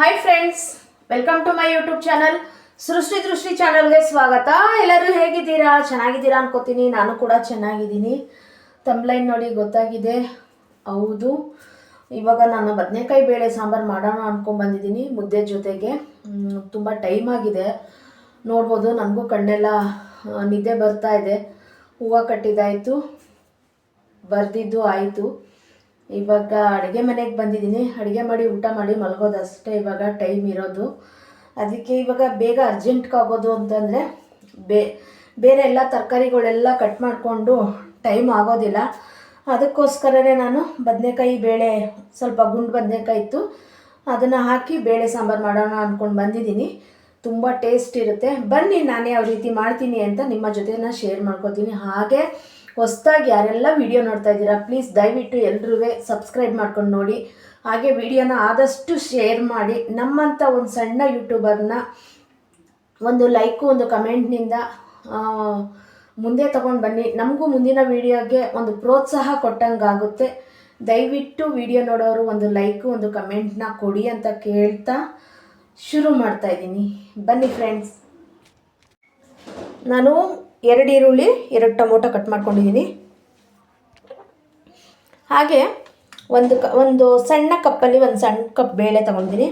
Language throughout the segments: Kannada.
Hi friends welcome to my YouTube channel Srishti Drishti ಚಾನಲ್ಗೆ ಸ್ವಾಗತ. ಎಲ್ಲರೂ ಹೇಗಿದ್ದೀರಾ? ಚೆನ್ನಾಗಿದ್ದೀರಾ ಅನ್ಕೋತೀನಿ. ನಾನು ಕೂಡ ಚೆನ್ನಾಗಿದ್ದೀನಿ. ತಂಬ್ಲೈನ್ ನೋಡಿ ಗೊತ್ತಾಗಿದೆ. ಹೌದು. ಇವಾಗ ನಾನು ಬದನೆಕಾಯಿ ಬೇಳೆ ಸಾಂಬಾರು ಮಾಡೋಣ ಅನ್ಕೊಂಡ್ಬಂದಿದ್ದೀನಿ ಮುದ್ದೆ ಜೊತೆಗೆ. ತುಂಬ ಟೈಮ್ ಆಗಿದೆ. ನೋಡ್ಬೋದು, ನನಗೂ ಕಣ್ಣೆಲ್ಲ ನಿದ್ದೆ ಬರ್ತಾ ಇದೆ. ಹೂವು ಕಟ್ಟಿದ್ದಾಯಿತು. ಬರೆದಿದ್ದು ಆಯಿತು. ಇವಾಗ ಅಡುಗೆ ಮನೆಗೆ ಬಂದಿದ್ದೀನಿ. ಅಡುಗೆ ಮಾಡಿ, ಊಟ ಮಾಡಿ ಮಲಗೋದು ಅಷ್ಟೇ ಇವಾಗ ಟೈಮ್ ಇರೋದು. ಅದಕ್ಕೆ ಇವಾಗ ಬೇಗ ಅರ್ಜೆಂಟ್ಗೆ ಆಗೋದು ಅಂತಂದರೆ ಬೇ, ಬೇರೆ ಎಲ್ಲ ತರಕಾರಿಗಳೆಲ್ಲ ಕಟ್ ಮಾಡಿಕೊಂಡು ಟೈಮ್ ಆಗೋದಿಲ್ಲ. ಅದಕ್ಕೋಸ್ಕರನೇ ನಾನು ಬದನೆಕಾಯಿ ಬೇಳೆ, ಸ್ವಲ್ಪ ಗುಂಡು ಬದನೆಕಾಯಿ ಇತ್ತು. ಅದನ್ನು ಹಾಕಿ ಬೇಳೆ ಸಾಂಬಾರು ಮಾಡೋಣ ಅಂದ್ಕೊಂಡು ಬಂದಿದ್ದೀನಿ. ತುಂಬ ಟೇಸ್ಟ್ ಇರುತ್ತೆ. ಬನ್ನಿ, ನಾನು ಯಾವ ರೀತಿ ಮಾಡ್ತೀನಿ ಅಂತ ನಿಮ್ಮ ಜೊತೆ ನಾನು ಶೇರ್ ಮಾಡ್ಕೊತೀನಿ. ಹಾಗೆ ಹೊಸ್ದಾಗಿ ಯಾರೆಲ್ಲ ವಿಡಿಯೋ ನೋಡ್ತಾ ಇದ್ದೀರಾ ಪ್ಲೀಸ್ ದಯವಿಟ್ಟು ಎಲ್ಲರೂ ಸಬ್ಸ್ಕ್ರೈಬ್ ಮಾಡ್ಕೊಂಡು ನೋಡಿ. ಹಾಗೆ ವಿಡಿಯೋನ ಆದಷ್ಟು ಶೇರ್ ಮಾಡಿ. ನಮ್ಮಂಥ ಒಂದು ಸಣ್ಣ ಯೂಟ್ಯೂಬರ್ನ ಒಂದು ಲೈಕು ಒಂದು ಕಮೆಂಟ್ನಿಂದ ಮುಂದೆ ತಗೊಂಡು ಬನ್ನಿ. ನಮಗೂ ಮುಂದಿನ ವಿಡಿಯೋಗೆ ಒಂದು ಪ್ರೋತ್ಸಾಹ ಕೊಟ್ಟಂಗಾಗುತ್ತೆ ದಯವಿಟ್ಟು ವಿಡಿಯೋ ನೋಡೋರು ಒಂದು ಲೈಕು ಒಂದು ಕಮೆಂಟ್ನ ಕೊಡಿ ಅಂತ ಕೇಳ್ತಾ ಶುರು ಮಾಡ್ತಾ ಇದ್ದೀನಿ. ಬನ್ನಿ ಫ್ರೆಂಡ್ಸ್ ನಾನು ಎರಡು ಈರುಳ್ಳಿ, ಎರಡು ಟೊಮೊಟೊ ಕಟ್ ಮಾಡ್ಕೊಂಡಿದ್ದೀನಿ ಹಾಗೆ ಒಂದು ಕ, ಒಂದು ಸಣ್ಣ ಕಪ್ಪಲ್ಲಿ ಒಂದು ಸಣ್ಣ ಕಪ್ ಬೇಳೆ ತೊಗೊಂಡಿದ್ದೀನಿ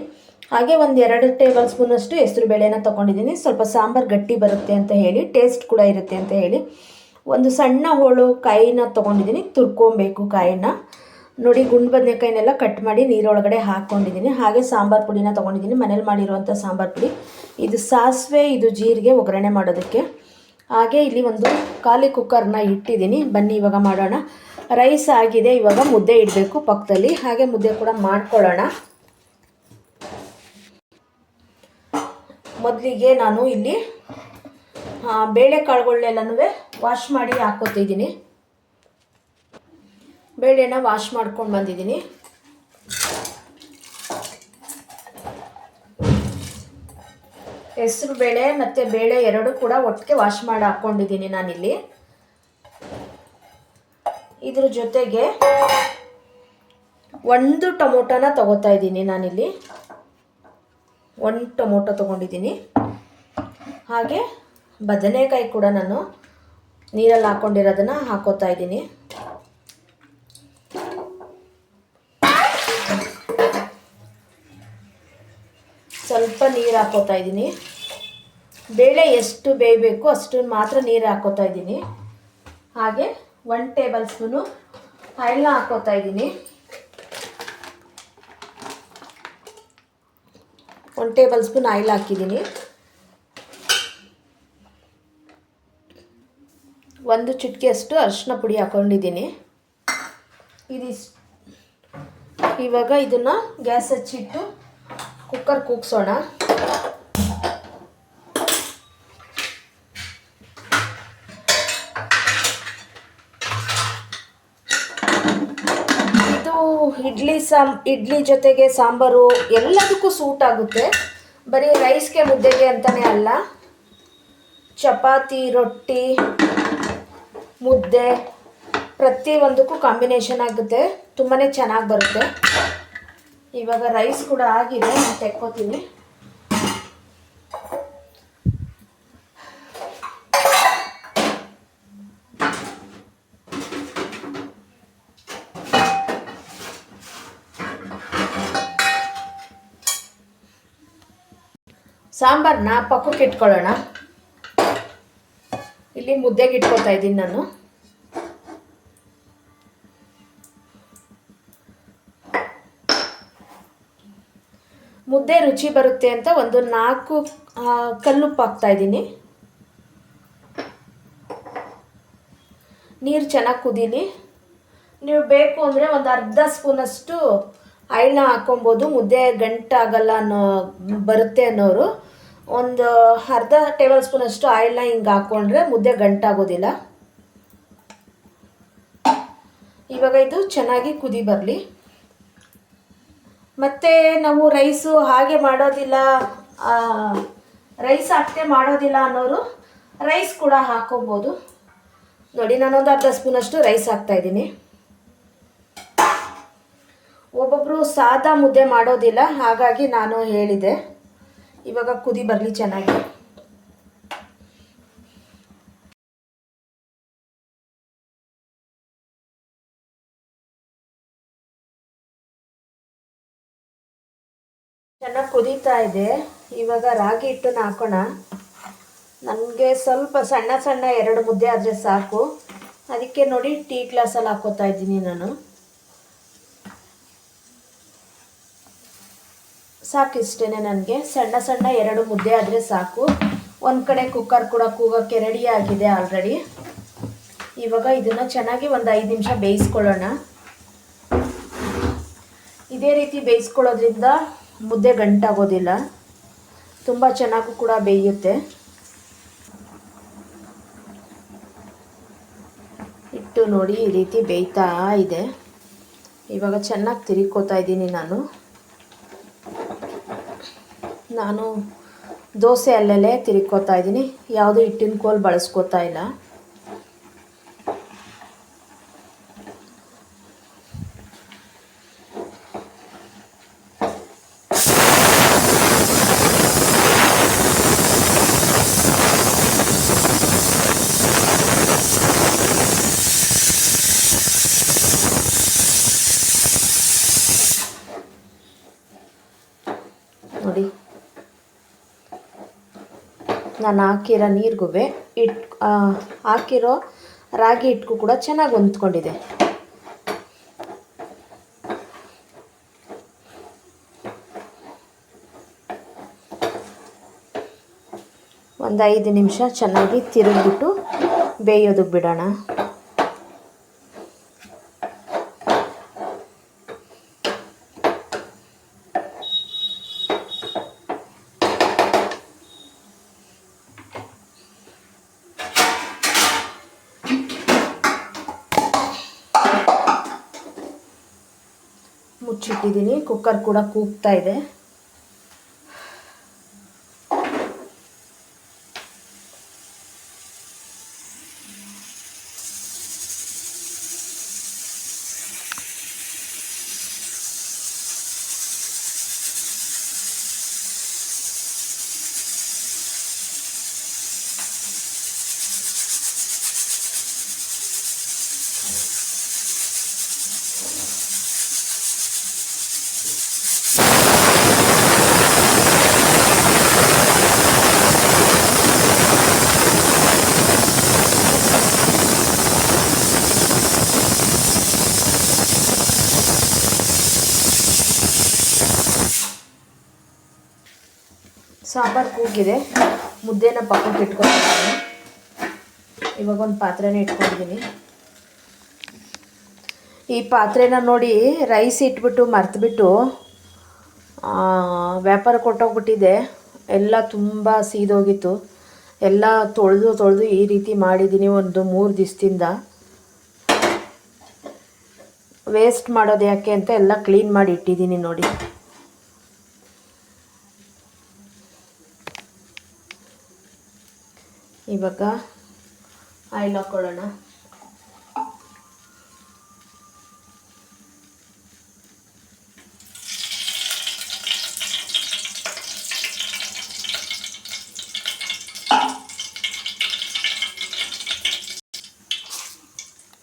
ಹಾಗೆ ಒಂದು ಎರಡು ಟೇಬಲ್ ಸ್ಪೂನಷ್ಟು ಹೆಸರು ಬೇಳೆನ ತೊಗೊಂಡಿದ್ದೀನಿ ಸ್ವಲ್ಪ ಸಾಂಬಾರು ಗಟ್ಟಿ ಬರುತ್ತೆ ಅಂತ ಹೇಳಿ, ಟೇಸ್ಟ್ ಕೂಡ ಇರುತ್ತೆ ಅಂತ ಹೇಳಿ. ಒಂದು ಸಣ್ಣ ಹೋಳು ಕಾಯಿನ ತೊಗೊಂಡಿದ್ದೀನಿ ತುರ್ಕೊಬೇಕು ಕಾಯಿನ. ನೋಡಿ, ಗುಂಡು ಬದನೆಕಾಯಿನೆಲ್ಲ ಕಟ್ ಮಾಡಿ ನೀರೊಳಗಡೆ ಹಾಕ್ಕೊಂಡಿದ್ದೀನಿ ಹಾಗೆ ಸಾಂಬಾರು ಪುಡಿನ ತೊಗೊಂಡಿದ್ದೀನಿ ಮನೇಲಿ ಮಾಡಿರುವಂಥ ಸಾಂಬಾರು ಪುಡಿ. ಇದು ಸಾಸಿವೆ, ಇದು ಜೀರಿಗೆ ಒಗ್ಗರಣೆ ಮಾಡೋದಕ್ಕೆ. ಹಾಗೆ ಇಲ್ಲಿ ಒಂದು ಖಾಲಿ ಕುಕ್ಕರ್ನ ಇಟ್ಟಿದ್ದೀನಿ. ಬನ್ನಿ, ಇವಾಗ ಮಾಡೋಣ. ರೈಸ್ ಆಗಿದೆ, ಇವಾಗ ಮುದ್ದೆ ಇಡಬೇಕು ಪಕ್ಕದಲ್ಲಿ. ಹಾಗೆ ಮುದ್ದೆ ಕೂಡ ಮಾಡ್ಕೊಳ್ಳೋಣ. ಮೊದಲಿಗೆ ನಾನು ಇಲ್ಲಿ ಬೇಳೆ ಬೇಳೆಕಾಳುಗಳನ್ನೆಲ್ಲನೂ ವಾಶ್ ಮಾಡಿ ಹಾಕೋತಿದ್ದೀನಿ. ಬೇಳೆನ ವಾಶ್ ಮಾಡ್ಕೊಂಡು ಬಂದಿದ್ದೀನಿ. ಹೆಸರು ಬೇಳೆ ಮತ್ತು ಬೇಳೆ ಎರಡು ಕೂಡ ಒಟ್ಟಿಗೆ ವಾಶ್ ಮಾಡಿ ಹಾಕ್ಕೊಂಡಿದ್ದೀನಿ ನಾನಿಲ್ಲಿ. ಇದ್ರ ಜೊತೆಗೆ ಒಂದು ಟೊಮೊಟೊನ ತಗೋತಾ ಇದ್ದೀನಿ ನಾನಿಲ್ಲಿ. ಒಂದು ಟೊಮೊಟೊ ತೊಗೊಂಡಿದ್ದೀನಿ. ಹಾಗೆ ಬದನೆಕಾಯಿ ಕೂಡ ನಾನು ನೀರಲ್ಲಿ ಹಾಕ್ಕೊಂಡಿರೋದನ್ನು ಹಾಕೋತಾ ಇದ್ದೀನಿ. ಹಾಕೋತಾ ಇದ್ದೀನಿ. ಬೇಳೆ ಎಷ್ಟು ಬೇಯಬೇಕು ಅಷ್ಟು ಮಾತ್ರ ನೀರು ಹಾಕೋತಾ ಇದ್ದೀನಿ. ಹಾಗೆ ಒನ್ ಟೇಬಲ್ ಸ್ಪೂನು ಆಯಿಲ್ನ ಹಾಕೋತಾ ಇದ್ದೀನಿ. ಒನ್ ಟೇಬಲ್ ಸ್ಪೂನ್ ಆಯಿಲ್ ಹಾಕಿದ್ದೀನಿ. ಒಂದು ಚುಟ್ಕಿಯಷ್ಟು ಅರಿಶಿನ ಪುಡಿ ಹಾಕೊಂಡಿದ್ದೀನಿ. ಇದಿಸ್ ಇವಾಗ ಇದನ್ನು ಗ್ಯಾಸ್ ಹಚ್ಚಿಟ್ಟು ಕುಕ್ಕರ್ ಕೂಗ್ಸೋಣ ಇದು ಇಡ್ಲಿ ಸಾಂ ಇಡ್ಲಿ ಜೊತೆಗೆ ಸಾಂಬಾರು ಎಲ್ಲದಕ್ಕೂ ಸೂಟ್ ಆಗುತ್ತೆ. ಬರೀ ರೈಸ್ಗೆ ಮುದ್ದೆಗೆ ಅಂತಲೇ ಅಲ್ಲ. ಚಪಾತಿ, ರೊಟ್ಟಿ, ಮುದ್ದೆ ಪ್ರತಿಯೊಂದಕ್ಕೂ ಕಾಂಬಿನೇಷನ್ ಆಗುತ್ತೆ. ತುಂಬಾ ಚೆನ್ನಾಗಿ ಬರುತ್ತೆ. ಇವಾಗ ರೈಸ್ ಕೂಡ ಆಗಿದೆ, ನಾನು ತೆಕ್ಕೋತೀನಿ. ಸಾಂಬಾರನ್ನ ಪಕ್ಕಕ್ಕೆ ಇಟ್ಕೊಳ್ಳೋಣ. ಇಲ್ಲಿ ಮುದ್ದೆಗೆ ಇಟ್ಕೊತಾ ಇದ್ದೀನಿ ನಾನು. ಮುದ್ದೆ ರುಚಿ ಬರುತ್ತೆ ಅಂತ ಒಂದು ನಾಲ್ಕು ಕಲ್ಲುಪ್ಪು ಹಾಕ್ತಾ ಇದ್ದೀನಿ. ನೀರು ಚೆನ್ನಾಗಿ ಕುದೀನಿ ನೀವು ಬೇಕು ಅಂದರೆ ಒಂದು ಅರ್ಧ ಸ್ಪೂನಷ್ಟು ಆಯಿಲ್ನ ಹಾಕೊಬೋದು ಮುದ್ದೆ ಗಂಟಾಗಲ್ಲ ಅನ್ನೋ, ಬರುತ್ತೆ ಅನ್ನೋರು. ಒಂದು ಅರ್ಧ ಟೇಬಲ್ ಸ್ಪೂನ್ ಅಷ್ಟು ಆಯಿಲ್ನ ಹಿಂಗೆ ಹಾಕ್ಕೊಂಡ್ರೆ ಮುದ್ದೆ ಗಂಟಾಗೋದಿಲ್ಲ. ಇವಾಗ ಇದು ಚೆನ್ನಾಗಿ ಕುದಿ ಬರಲಿ. ಮತ್ತು ನಾವು ರೈಸು ಹಾಗೆ ಮಾಡೋದಿಲ್ಲ ರೈಸ್ ಹಾಕ್ತೆ ಮಾಡೋದಿಲ್ಲ ಅನ್ನೋರು ರೈಸ್ ಕೂಡ ಹಾಕೋಬೋದು. ನೋಡಿ, ನಾನೊಂದು ಅರ್ಧ ಸ್ಪೂನಷ್ಟು ರೈಸ್ ಹಾಕ್ತಾಯಿದ್ದೀನಿ ಒಬ್ಬೊಬ್ಬರು ಸಾದಾ ಮುದ್ದೆ ಮಾಡೋದಿಲ್ಲ, ಹಾಗಾಗಿ ನಾನು ಹೇಳಿದೆ. ಇವಾಗ ಕುದಿ ಬರಲಿ ಚೆನ್ನಾಗಿ. ಚೆನ್ನಾಗಿ ಕುದೀತಾ ಇದೆ. ಇವಾಗ ರಾಗಿ ಹಿಟ್ಟನ್ನ ಹಾಕೋಣ. ನನಗೆ ಸ್ವಲ್ಪ ಸಣ್ಣ ಸಣ್ಣ ಎರಡು ಮುದ್ದೆ ಆದರೆ ಸಾಕು. ಅದಕ್ಕೆ ನೋಡಿ ಟೀ ಗ್ಲಾಸಲ್ಲಿ ಹಾಕೋತಾ ಇದ್ದೀನಿ ನಾನು. ಸಾಕು ಇಷ್ಟೇ ನನಗೆ. ಸಣ್ಣ ಸಣ್ಣ ಎರಡು ಮುದ್ದೆ ಆದರೆ ಸಾಕು. ಒಂದು ಕಡೆ ಕುಕ್ಕರ್ ಕೂಡ ಕೂಗೋಕ್ಕೆ ರೆಡಿ ಆಗಿದೆ ಆಲ್ರೆಡಿ ಇವಾಗ ಇದನ್ನು ಚೆನ್ನಾಗಿ ಒಂದು ಐದು ನಿಮಿಷ ಬೇಯಿಸ್ಕೊಳ್ಳೋಣ. ಇದೇ ರೀತಿ ಬೇಯಿಸ್ಕೊಳ್ಳೋದ್ರಿಂದ ಮುದ್ದೆ ಗಂಟಾಗೋದಿಲ್ಲ. ತುಂಬ ಚೆನ್ನಾಗೂ ಕೂಡ ಬೇಯುತ್ತೆ. ಇಟ್ಟು ನೋಡಿ ಈ ರೀತಿ ಬೇಯ್ತಾ ಇದೆ. ಇವಾಗ ಚೆನ್ನಾಗಿ ತಿರುಗ್ಕೋತಾ ಇದ್ದೀನಿ ನಾನು. ನಾನು ದೋಸೆ ಅಲ್ಲಲ್ಲೇ ತಿರುಕೋತಾ ಇದ್ದೀನಿ. ಯಾವುದೂ ಹಿಟ್ಟಿನ ಕೋಲ್ ಬಳಸ್ಕೋತಾ ಇಲ್ಲ ನೋಡಿ ನಾನು ಹಾಕಿರೋ ನೀರಿಗೂ ಇಟ್ ಹಾಕಿರೋ ರಾಗಿ ಹಿಟ್ಗೂ ಕೂಡ ಚೆನ್ನಾಗಿ ಹೊಂದ್ಕೊಂಡಿದೆ. ಒಂದು ಐದು ನಿಮಿಷ ಚೆನ್ನಾಗಿ ತಿರುಗಿಬಿಟ್ಟು ಬೇಯೋದಕ್ಕೆ ಬಿಡೋಣ. ಕುಕ್ಕರ್ ಕೂಡ ಕೂಗ್ತಾ ಇದೆ. ಸಾಂಬಾರು ಕೂಗಿದೆ. ಮುದ್ದೆನ ಪಕ್ಕಕ್ಕೆ ಇಟ್ಕೊಂಡಿದ್ದೀನಿ. ಇವಾಗ ಒಂದು ಪಾತ್ರೆನ ಇಟ್ಕೊಂಡಿದ್ದೀನಿ. ಈ ಪಾತ್ರೆನ ನೋಡಿ ರೈಸ್ ಇಟ್ಬಿಟ್ಟು ಮರ್ತುಬಿಟ್ಟು ವ್ಯಾಪಾರ ಕೊಟ್ಟೋಗ್ಬಿಟ್ಟಿದೆ. ಎಲ್ಲ ತುಂಬ ಸೀದೋಗಿತ್ತು. ಎಲ್ಲ ತೊಳೆದು ತೊಳೆದು ಈ ರೀತಿ ಮಾಡಿದ್ದೀನಿ ಒಂದು ಮೂರು ದಿವಸದಿಂದ. ವೇಸ್ಟ್ ಮಾಡೋದು ಯಾಕೆ ಅಂತ ಎಲ್ಲ ಕ್ಲೀನ್ ಮಾಡಿ ಇಟ್ಟಿದ್ದೀನಿ ನೋಡಿ. ಇವಾಗ ಆಯಿಲ್ ಹಾಕ್ಕೊಳ್ಳೋಣ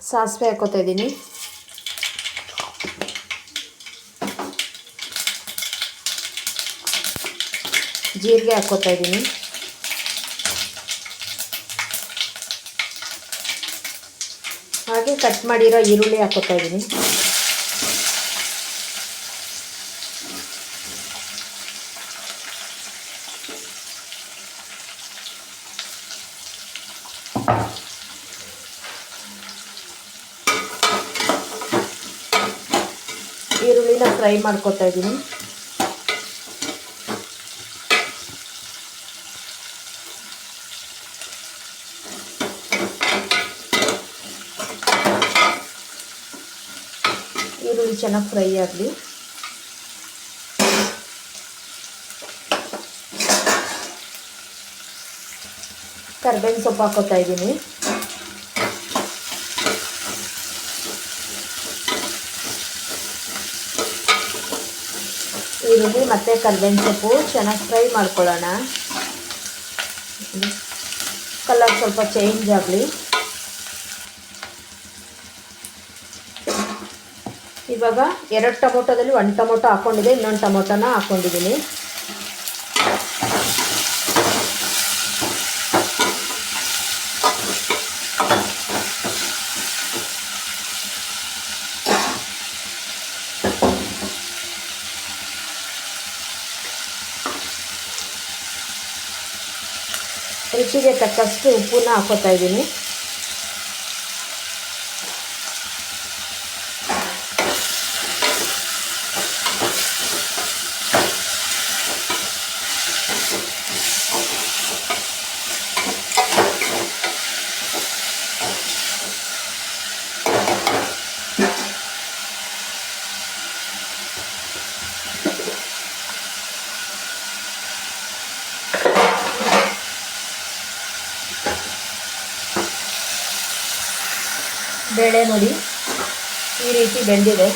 ಸಾಸಿವೆ ಹಾಕೋತಾ ಇದ್ದೀನಿ. ಜೀರಿಗೆ ಹಾಕೋತಾ ಇದ್ದೀನಿ ಹಾಗೆ ಕಟ್ ಮಾಡಿರೋ ಈರುಳ್ಳಿ ಹಾಕೋತಾ ಇದ್ದೀನಿ. ಈರುಳ್ಳಿನ ಫ್ರೈ ಮಾಡ್ಕೋತಾ ಇದ್ದೀನಿ. ಈರುಳ್ಳಿ ಚೆನ್ನಾಗಿ ಫ್ರೈ ಆಗಲಿ. ಕರ್ಬೇವಿನ ಸೊಪ್ಪು ಹಾಕೋತಾ ಇದ್ದೀನಿ. ಈರುಳ್ಳಿ ಮತ್ತು ಕರ್ಬೇವಿನ ಸೊಪ್ಪು ಚೆನ್ನಾಗಿ ಫ್ರೈ ಮಾಡ್ಕೊಳ್ಳೋಣ. ಕಲರ್ ಸ್ವಲ್ಪ ಚೇಂಜ್ ಆಗಲಿ. ಇವಾಗ ಎರಡು ಟೊಮೊಟೊದಲ್ಲಿ ಒಂದು ಟೊಮೊಟೊ ಹಾಕ್ಕೊಂಡಿದೆ ಇನ್ನೊಂದು ಟೊಮೊಟೊನ ಹಾಕ್ಕೊಂಡಿದ್ದೀನಿ ರುಚಿಗೆ ತಕ್ಕಷ್ಟು ಉಪ್ಪನ್ನ ಹಾಕೋತಾ ಇದ್ದೀನಿ. ಬೇಳೆ ನೋಡಿ ಈ ರೀತಿ ಬೆಂದಿದೆ.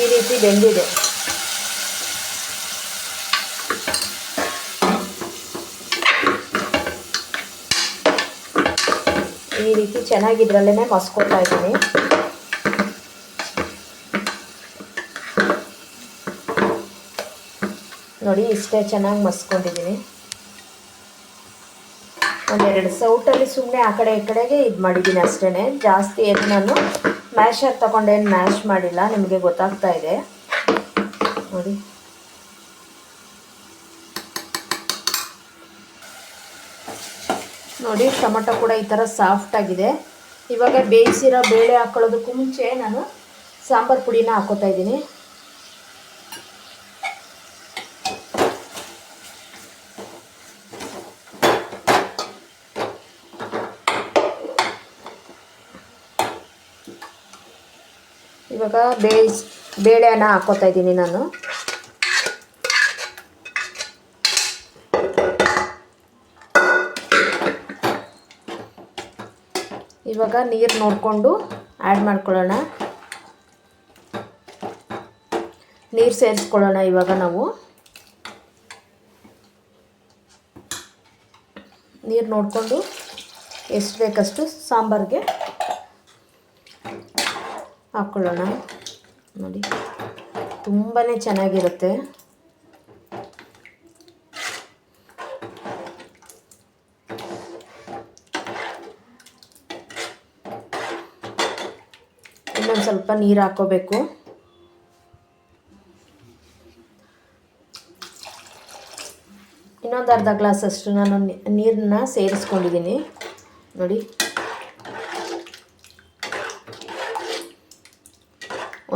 ಈ ರೀತಿ ಬೆಂದಿದೆ. ಈ ರೀತಿ ಚೆನ್ನಾಗಿದ್ರಲ್ಲೇ ಮಸ್ಕೊತಾ ಇದ್ದೀನಿ. ನೋಡಿ, ಇಷ್ಟೇ ಚೆನ್ನಾಗಿ ಮಸ್ಕೊಂಡಿದ್ದೀನಿ ಒಂದೆರಡು ಸೌಟಲ್ಲಿ ಸುಮ್ಮನೆ ಆ ಕಡೆ ಈ ಕಡೆಗೆ ಇದು ಮಾಡಿದ್ದೀನಿ ಅಷ್ಟೇ ಜಾಸ್ತಿ ಏನು ನಾನು ಮ್ಯಾಶರ್ ತಗೊಂಡೇನು ಮ್ಯಾಶ್ ಮಾಡಿಲ್ಲ, ನಿಮಗೆ ಗೊತ್ತಾಗ್ತಾ ಇದೆ. ನೋಡಿ. ನೋಡಿ, ಟೊಮೊಟೊ ಕೂಡ ಈ ಥರ ಸಾಫ್ಟ್ ಆಗಿದೆ. ಇವಾಗ ಬೇಯಿಸಿರೋ ಬೇಳೆ ಹಾಕೊಳ್ಳೋದಕ್ಕೂ ಮುಂಚೆ ನಾನು ಸಾಂಬಾರು ಪುಡಿನ ಹಾಕೋತಾ ಇದ್ದೀನಿ. ಇವಾಗ ಬೇಯಿಸ್ ಬೇಳೆನ ಹಾಕೋತಾ ಇದ್ದೀನಿ ನಾನು. ಇವಾಗ ನೀರು ನೋಡಿಕೊಂಡು ಆ್ಯಡ್ ಮಾಡ್ಕೊಳ್ಳೋಣ. ನೀರು ಸೇರಿಸ್ಕೊಳ್ಳೋಣ ಇವಾಗ ನಾವು. ನೀರು ನೋಡಿಕೊಂಡು ಎಷ್ಟು ಬೇಕಷ್ಟು ಸಾಂಬಾರಿಗೆ ಹಾಕ್ಕೊಳ್ಳೋಣ ನೋಡಿ. ತುಂಬಾ ಚೆನ್ನಾಗಿರುತ್ತೆ. ಇನ್ನೊಂದು ಸ್ವಲ್ಪ ನೀರು ಹಾಕೋಬೇಕು. ಇನ್ನೊಂದು ಅರ್ಧ ಗ್ಲಾಸ್ ಅಷ್ಟು ನಾನು ನೀರನ್ನ ಸೇರಿಸ್ಕೊಂಡಿದ್ದೀನಿ. ನೋಡಿ.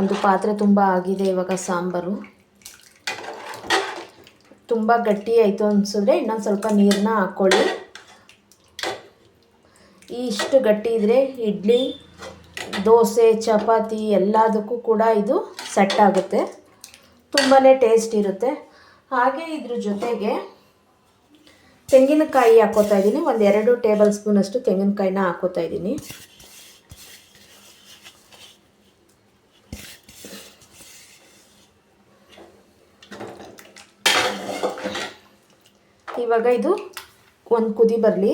ಒಂದು ಪಾತ್ರೆ ತುಂಬ ಆಗಿದೆ ಇವಾಗ ಸಾಂಬಾರು. ತುಂಬ ಗಟ್ಟಿ ಆಯಿತು ಅನಿಸಿದ್ರೆ ಇನ್ನೊಂದು ಸ್ವಲ್ಪ ನೀರನ್ನ ಹಾಕ್ಕೊಳ್ಳಿ ಇಷ್ಟು ಗಟ್ಟಿ ಇದ್ದರೆ ಇಡ್ಲಿ, ದೋಸೆ, ಚಪಾತಿ ಎಲ್ಲದಕ್ಕೂ ಕೂಡ ಇದು ಸೆಟ್ ಆಗುತ್ತೆ. ತುಂಬಾ ಟೇಸ್ಟ್ ಇರುತ್ತೆ. ಹಾಗೆ ಇದ್ರ ಜೊತೆಗೆ ತೆಂಗಿನಕಾಯಿ ಹಾಕೋತಾ ಇದ್ದೀನಿ. ಒಂದು ಎರಡು ಟೇಬಲ್ ಸ್ಪೂನಷ್ಟು ತೆಂಗಿನಕಾಯಿನ ಹಾಕೋತಾ ಇದ್ದೀನಿ. ಇವಾಗ ಇದು ಒಂದು ಕುದಿ ಬರಲಿ.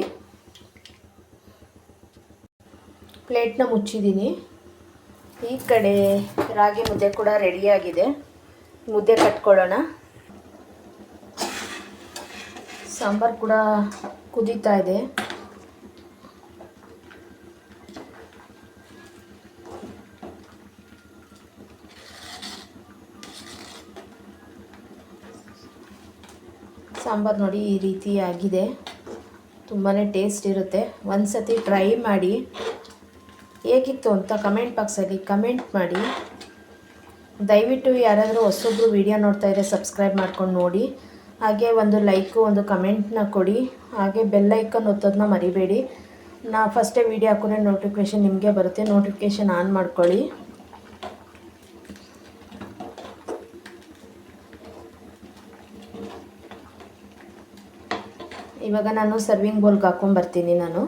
ಪ್ಲೇಟ್ನ ಮುಚ್ಚಿದ್ದೀನಿ ಈ ಕಡೆ ರಾಗಿ ಮುದ್ದೆ ಕೂಡ ರೆಡಿಯಾಗಿದೆ ಮುದ್ದೆ ಕಟ್ಕೊಳ್ಳೋಣ. ಸಾಂಬಾರು ಕೂಡ ಕುದೀತಾ ಇದೆ. ಸಾಂಬಾರು ನೋಡಿ ಈ ರೀತಿ ಆಗಿದೆ. ತುಂಬಾ ಟೇಸ್ಟ್ ಇರುತ್ತೆ. ಒಂದು ಸತಿ ಟ್ರೈ ಮಾಡಿ. ಹೇಗಿತ್ತು ಅಂತ ಕಮೆಂಟ್ ಬಾಕ್ಸಲ್ಲಿ ಕಮೆಂಟ್ ಮಾಡಿ. ದಯವಿಟ್ಟು ಯಾರಾದರೂ ಹೊಸೊಬ್ರು ವೀಡಿಯೋ ನೋಡ್ತಾ ಇದ್ದರೆ ಸಬ್ಸ್ಕ್ರೈಬ್ ಮಾಡ್ಕೊಂಡು ನೋಡಿ. ಹಾಗೆ ಒಂದು ಲೈಕು ಒಂದು ಕಮೆಂಟ್ನ ಕೊಡಿ. ಹಾಗೆ ಬೆಲ್ಲೈಕನ್ ಒತ್ತೋದನ್ನ ಮರಿಬೇಡಿ. ನಾ ಫಸ್ಟೇ ವೀಡಿಯೋ ಹಾಕಿದ್ರೆ ನೋಟಿಫಿಕೇಷನ್ ನಿಮಗೆ ಬರುತ್ತೆ. ನೋಟಿಫಿಕೇಷನ್ ಆನ್ ಮಾಡ್ಕೊಳ್ಳಿ. ಇವಾಗ ನಾನು ಸರ್ವಿಂಗ್ ಬೌಲ್ಗೆ ಹಾಕೊಂಡ್ಬರ್ತೀನಿ ನಾನು.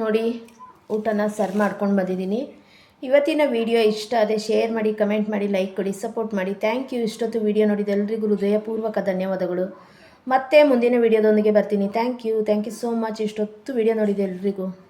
ನೋಡಿ, ಊಟನ ಸರ್ವ್ ಮಾಡ್ಕೊಂಡು ಬಂದಿದ್ದೀನಿ. ಇವತ್ತಿನ ವಿಡಿಯೋ ಇಷ್ಟ ಆದರೆ ಶೇರ್ ಮಾಡಿ ಕಮೆಂಟ್ ಮಾಡಿ ಲೈಕ್ ಕೊಡಿ ಸಪೋರ್ಟ್ ಮಾಡಿ. ಥ್ಯಾಂಕ್ ಯು ಇಷ್ಟೊತ್ತು ವೀಡಿಯೋ ನೋಡಿದ ಎಲ್ರಿಗೂ ಹೃದಯಪೂರ್ವಕ ಧನ್ಯವಾದಗಳು. ಮತ್ತೆ ಮುಂದಿನ ವಿಡಿಯೋದೊಂದಿಗೆ ಬರ್ತೀನಿ. Thank you thank you so much ಇಷ್ಟೊತ್ತು ವಿಡಿಯೋ ನೋಡಿದೆ ಎಲ್ರಿಗೂ.